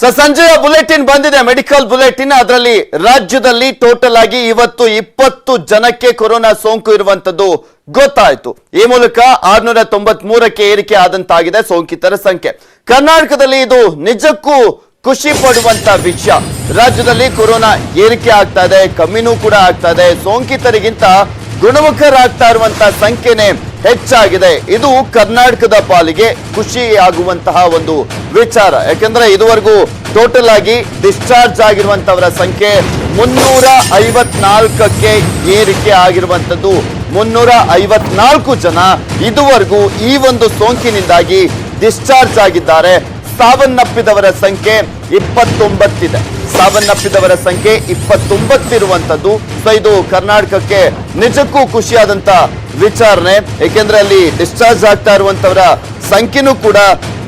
So, ಸಂಜೆಯ bulletin ಬಂದಿದೆ. Medical bulletin ಅದರಲ್ಲಿ ರಾಜ್ಯದಲ್ಲಿ ಟೋಟಲ್ ಆಗಿ ಇವತ್ತು ಇಪ್ಪತ್ತು ಜನಕ್ಕೆ ಕೊರೋನಾ ಸೋಂಕು ಇರುವಂತದ್ದು ಗೊತ್ತಾಯಿತು. ಈ ಮೂಲಕ ಆರ್ನೂರ ತೊಂಬತ್ ಮೂರಕ್ಕೆ ಏರಿಕೆ ಆದಂತಾಗಿದೆ ಸೋಂಕಿತರ ಸಂಖ್ಯೆ. ಕರ್ನಾಟಕದಲ್ಲಿ ಇದು ನಿಜಕ್ಕೂ ಖುಷಿ ಪಡುವಂತ ವಿಷಯ. ರಾಜ್ಯದಲ್ಲಿ ಕೊರೋನಾ ಏರಿಕೆ ಆಗ್ತಾ ಇದೆ, ಕಮ್ಮಿನೂ ಕೂಡ ಆಗ್ತಾ ಇದೆ. ಸೋಂಕಿತರಿಗಿಂತ ಗುಣಮುಖರಾಗ್ತಾ ಇರುವಂತ ಸಂಖ್ಯೆನೆ ಹೆಚ್ಚಾಗಿದೆ. ಇದು ಕರ್ನಾಟಕದ ಪಾಲಿಗೆ ಖುಷಿ ಆಗುವಂತಹ ಒಂದು ವಿಚಾರ. ಯಾಕೆಂದ್ರೆ ಇದುವರೆಗೂ ಟೋಟಲ್ ಆಗಿ ಡಿಸ್ಚಾರ್ಜ್ ಆಗಿರುವಂತವರ ಸಂಖ್ಯೆ ಮುನ್ನೂರ ಐವತ್ನಾಲ್ಕಕ್ಕೆ ಏರಿಕೆ ಆಗಿರುವಂತದ್ದು ಮುನ್ನೂರ ಐವತ್ನಾಲ್ಕು ಜನ ಇದುವರೆಗೂ ಈ ಒಂದು ಸೋಂಕಿನಿಂದಾಗಿ ಡಿಸ್ಚಾರ್ಜ್ ಆಗಿದ್ದಾರೆ. ಸಾವನ್ನಪ್ಪಿದವರ ಸಂಖ್ಯೆ ಇಪ್ಪತ್ತೊಂಬತ್ತಿದೆ. ಸಾವನ್ನಪ್ಪಿದವರ ಸಂಖ್ಯೆ ಇಪ್ಪತ್ತೊಂಬತ್ತಿರುವಂತದ್ದು ಸೊ ಇದು ಕರ್ನಾಟಕಕ್ಕೆ ನಿಜಕ್ಕೂ ಖುಷಿಯಾದಂತ ವಿಚಾರಣೆ. ಏಕೆಂದ್ರೆ ಅಲ್ಲಿ ಡಿಸ್ಚಾರ್ಜ್ ಆಗ್ತಾ ಇರುವಂತವರ ಸಂಖ್ಯೆನೂ ಕೂಡ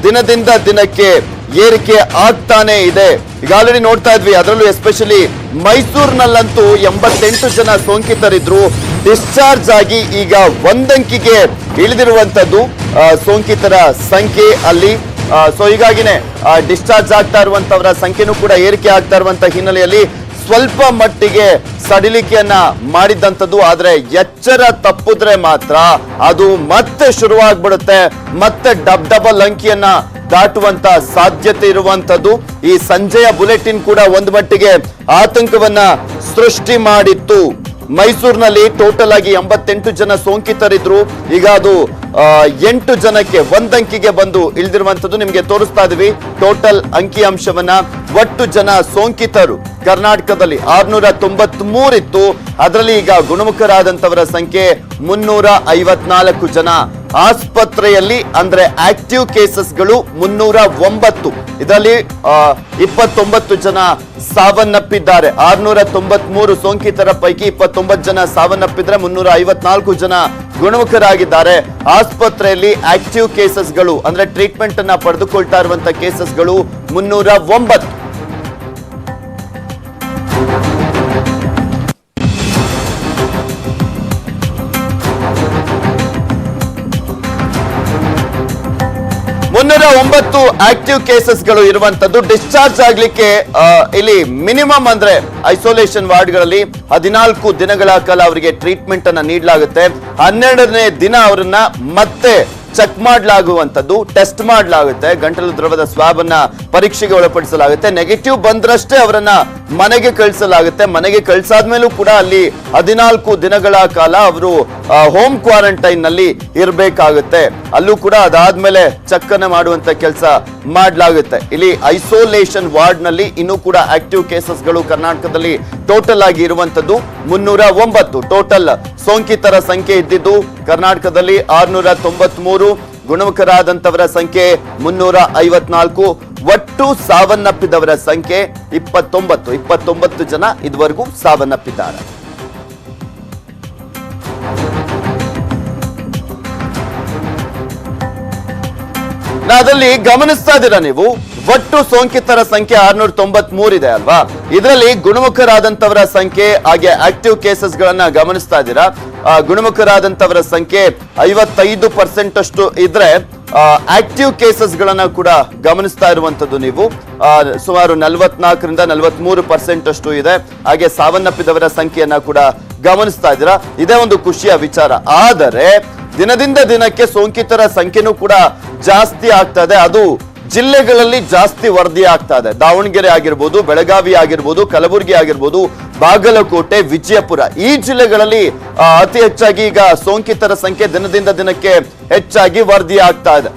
ದಿನದಿಂದ ದಿನಕ್ಕೆ ಏರಿಕೆ ಆಗ್ತಾನೆ ಇದೆ. ಈಗ ಆಲ್ರೆಡಿ ನೋಡ್ತಾ ಇದ್ವಿ, ಅದರಲ್ಲೂ ಎಸ್ಪೆಷಲಿ ಮೈಸೂರಿನಲ್ಲಂತೂ ಎಂಬತ್ತೆಂಟು ಜನ ಸೋಂಕಿತರಿದ್ರು. ಡಿಸ್ಚಾರ್ಜ್ ಆಗಿ ಈಗ ಒಂದಂಕಿಗೆ ಇಳಿದಿರುವಂತದ್ದು ಸೋಂಕಿತರ ಸಂಖ್ಯೆ ಅಲ್ಲಿ ಸೊ ಹೀಗಾಗಿನೇ ಡಿಸ್ಚಾರ್ಜ್ ಆಗ್ತಾ ಇರುವಂತವರ ಸಂಖ್ಯೆನೂ ಕೂಡ ಏರಿಕೆ ಆಗ್ತಾ ಇರುವಂತ ಹಿನ್ನೆಲೆಯಲ್ಲಿ ಸ್ವಲ್ಪ ಮಟ್ಟಿಗೆ ಸಡಿಲಿಕೆಯನ್ನ ಮಾಡಿದ್ದಂಥದ್ದು ಆದ್ರೆ ಎಚ್ಚರ ತಪ್ಪಿದ್ರೆ ಮಾತ್ರ ಅದು ಮತ್ತೆ ಶುರುವಾಗ್ಬಿಡುತ್ತೆ, ಮತ್ತೆ ಡಬ್ ಡಬಲ್ ಅಂಕಿಯನ್ನ ದಾಟುವಂತ ಸಾಧ್ಯತೆ ಇರುವಂತದ್ದು ಈ ಸಂಜೆಯ ಬುಲೆಟಿನ್ ಕೂಡ ಒಂದು ಮಟ್ಟಿಗೆ ಆತಂಕವನ್ನ ಸೃಷ್ಟಿ ಮಾಡಿತ್ತು. ಮೈಸೂರಿನಲ್ಲಿ ಟೋಟಲ್ ಆಗಿ ಎಂಬತ್ತೆಂಟು ಜನ ಸೋಂಕಿತರಿದ್ರು. ಈಗ ಅದು ಎಂಟು ಜನಕ್ಕೆ ಒಂದಂಕಿಗೆ ಬಂದು ಇಳಿದಿರುವಂತದ್ದು ನಿಮಗೆ ತೋರಿಸ್ತಾ ಇದೀವಿ ಟೋಟಲ್ ಅಂಕಿ ಅಂಶವನ್ನ ಒಟ್ಟು ಜನ ಸೋಂಕಿತರು. ಕರ್ನಾಟಕದಲ್ಲಿ ಆರ್ನೂರ ತೊಂಬತ್ ಮೂರಿತ್ತು ಅದರಲ್ಲಿ ಈಗ ಗುಣಮುಖರಾದಂತವರ ಸಂಖ್ಯೆ ಮುನ್ನೂರ ಐವತ್ನಾಲ್ಕು ಜನ. ಆಸ್ಪತ್ರೆಯಲ್ಲಿ ಅಂದ್ರೆ ಆಕ್ಟಿವ್ ಕೇಸಸ್ಗಳು ಮುನ್ನೂರ ಒಂಬತ್ತು. ಇದರಲ್ಲಿ ಇಪ್ಪತ್ತೊಂಬತ್ತು ಜನ ಸಾವನ್ನಪ್ಪಿದ್ದಾರೆ. ಆರ್ನೂರ ತೊಂಬತ್ ಮೂರು ಸೋಂಕಿತರ ಪೈಕಿ ಇಪ್ಪತ್ತೊಂಬತ್ತು ಜನ ಸಾವನ್ನಪ್ಪಿದ್ರೆ ಮುನ್ನೂರ ಐವತ್ನಾಲ್ಕು ಜನ ಗುಣಮುಖರಾಗಿದ್ದಾರೆ. ಆಸ್ಪತ್ರೆಯಲ್ಲಿ ಆಕ್ಟಿವ್ ಕೇಸಸ್ಗಳು ಅಂದ್ರೆ ಟ್ರೀಟ್ಮೆಂಟ್ ಅನ್ನ ಪಡೆದುಕೊಳ್ತಾ ಇರುವಂತ ಕೇಸಸ್ಗಳು ಮುನ್ನೂರ ಒಂಬತ್ತು. ಮುನ್ನೂರ ಒಂಬತ್ತು ಆಕ್ಟಿವ್ ಕೇಸಸ್ಗಳು ಇರುವಂತದ್ದು. ಡಿಸ್ಚಾರ್ಜ್ ಆಗ್ಲಿಕ್ಕೆ ಇಲ್ಲಿ ಮಿನಿಮಮ್ ಅಂದ್ರೆ ಐಸೋಲೇಷನ್ ವಾರ್ಡ್ಗಳಲ್ಲಿ ಹದಿನಾಲ್ಕು ದಿನಗಳ ಕಾಲ ಅವರಿಗೆ ಟ್ರೀಟ್ಮೆಂಟ್ ಅನ್ನ ನೀಡಲಾಗುತ್ತೆ. ಹನ್ನೆರಡನೇ ದಿನ ಅವರನ್ನ ಮತ್ತೆ ಚೆಕ್ ಮಾಡಲಾಗುವಂಥದ್ದು, ಟೆಸ್ಟ್ ಮಾಡಲಾಗುತ್ತೆ, ಗಂಟಲು ದ್ರವದ ಸ್ವಾಬ್ ಅನ್ನ ಪರೀಕ್ಷೆಗೆ ಒಳಪಡಿಸಲಾಗುತ್ತೆ. ನೆಗೆಟಿವ್ ಬಂದ್ರಷ್ಟೇ ಅವರನ್ನ ಮನೆಗೆ ಕಳಿಸಲಾಗುತ್ತೆ. ಮನೆಗೆ ಕಳಿಸಾದ್ಮೇಲೂ ಕೂಡ ಅಲ್ಲಿ ಹದಿನಾಲ್ಕು ದಿನಗಳ ಕಾಲ ಅವರು ಹೋಮ್ ಕ್ವಾರಂಟೈನ್ನಲ್ಲಿ ಇರಬೇಕಾಗುತ್ತೆ. ಅಲ್ಲೂ ಕೂಡ ಅದಾದ್ಮೇಲೆ ಚೆಕ್ ಅನ್ನ ಮಾಡುವಂತ ಕೆಲಸ ಮಾಡಲಾಗುತ್ತೆ. ಇಲ್ಲಿ ಐಸೋಲೇಷನ್ ವಾರ್ಡ್ನಲ್ಲಿ ಇನ್ನೂ ಕೂಡ ಆಕ್ಟಿವ್ ಕೇಸಸ್ಗಳು ಕರ್ನಾಟಕದಲ್ಲಿ ಟೋಟಲ್ ಆಗಿ ಇರುವಂತದ್ದು ಮುನ್ನೂರ ಒಂಬತ್ತು. ಟೋಟಲ್ ಸೋಂಕಿತರ ಸಂಖ್ಯೆ ಇದ್ದಿದ್ದು ಕರ್ನಾಟಕದಲ್ಲಿ ಆರ್ನೂರ ತೊಂಬತ್ ಮೂರು ಗುಣಮುಖರಾದಂತವರ ಸಂಖ್ಯೆ ಮುನ್ನೂರ ಐವತ್ನಾಲ್ಕು, ಒಟ್ಟು ಸಾವನ್ನಪ್ಪಿದವರ ಸಂಖ್ಯೆ ಇಪ್ಪತ್ತೊಂಬತ್ತು. ಇಪ್ಪತ್ತೊಂಬತ್ತು ಜನ ಇದುವರೆಗೂ ಸಾವನ್ನಪ್ಪಿದ್ದಾರೆ. ನಾ ಅದಲ್ಲಿ ಗಮನಿಸ್ತಾ ಇದ್ದೀರಾ ನೀವು? ಒಟ್ಟು ಸೋಂಕಿತರ ಸಂಖ್ಯೆ ಆರ್ನೂರ ತೊಂಬತ್ ಇದೆ ಅಲ್ವಾ? ಇದರಲ್ಲಿ ಗುಣಮುಖರಾದಂತವರ ಸಂಖ್ಯೆ, ಹಾಗೆ ಆಕ್ಟಿವ್ ಕೇಸಸ್ ಗಳನ್ನ ಗಮನಿಸ್ತಾ ಇದ್ದೀರಾ? ಗುಣಮುಖರಾದಂತವರ ಸಂಖ್ಯೆ ಐವತ್ತೈದು ಪರ್ಸೆಂಟ್ ಅಷ್ಟು ಇದ್ರೆ ಆಕ್ಟಿವ್ ಕೇಸಸ್ ಗಳನ್ನ ಕೂಡ ಗಮನಿಸ್ತಾ ಇರುವಂತದ್ದು ನೀವು. ಸುಮಾರು ನಲವತ್ನಾಲ್ಕರಿಂದ ನಲವತ್ಮೂರು ಪರ್ಸೆಂಟ್ ಅಷ್ಟು ಇದೆ. ಹಾಗೆ ಸಾವನ್ನಪ್ಪಿದವರ ಸಂಖ್ಯೆಯನ್ನ ಕೂಡ ಗಮನಿಸ್ತಾ ಇದ್ದೀರಾ? ಇದೇ ಒಂದು ಖುಷಿಯ ವಿಚಾರ. ಆದರೆ, ದಿನದಿಂದ ದಿನಕ್ಕೆ ಸೋಂಕಿತರ ಸಂಖ್ಯೆನೂ ಕೂಡ ಜಾಸ್ತಿ ಆಗ್ತಾ ಇದೆ ಅದು ಜಿಲ್ಲೆಗಳಲ್ಲಿ ಜಾಸ್ತಿ ವರದಿ ಆಗ್ತಾ ಇದೆ. ದಾವಣಗೆರೆ ಆಗಿರ್ಬೋದು, ಬೆಳಗಾವಿ ಆಗಿರ್ಬೋದು, ಕಲಬುರಗಿ ಆಗಿರ್ಬೋದು, ಬಾಗಲಕೋಟೆ, ವಿಜಯಪುರ ಈ ಜಿಲ್ಲೆಗಳಲ್ಲಿ ಅತಿ ಹೆಚ್ಚಾಗಿ ಈಗ ಸೋಂಕಿತರ ಸಂಖ್ಯೆ ದಿನದಿಂದ ದಿನಕ್ಕೆ ಹೆಚ್ಚಾಗಿ ವರದಿ ಆಗ್ತಾ ಇದೆ.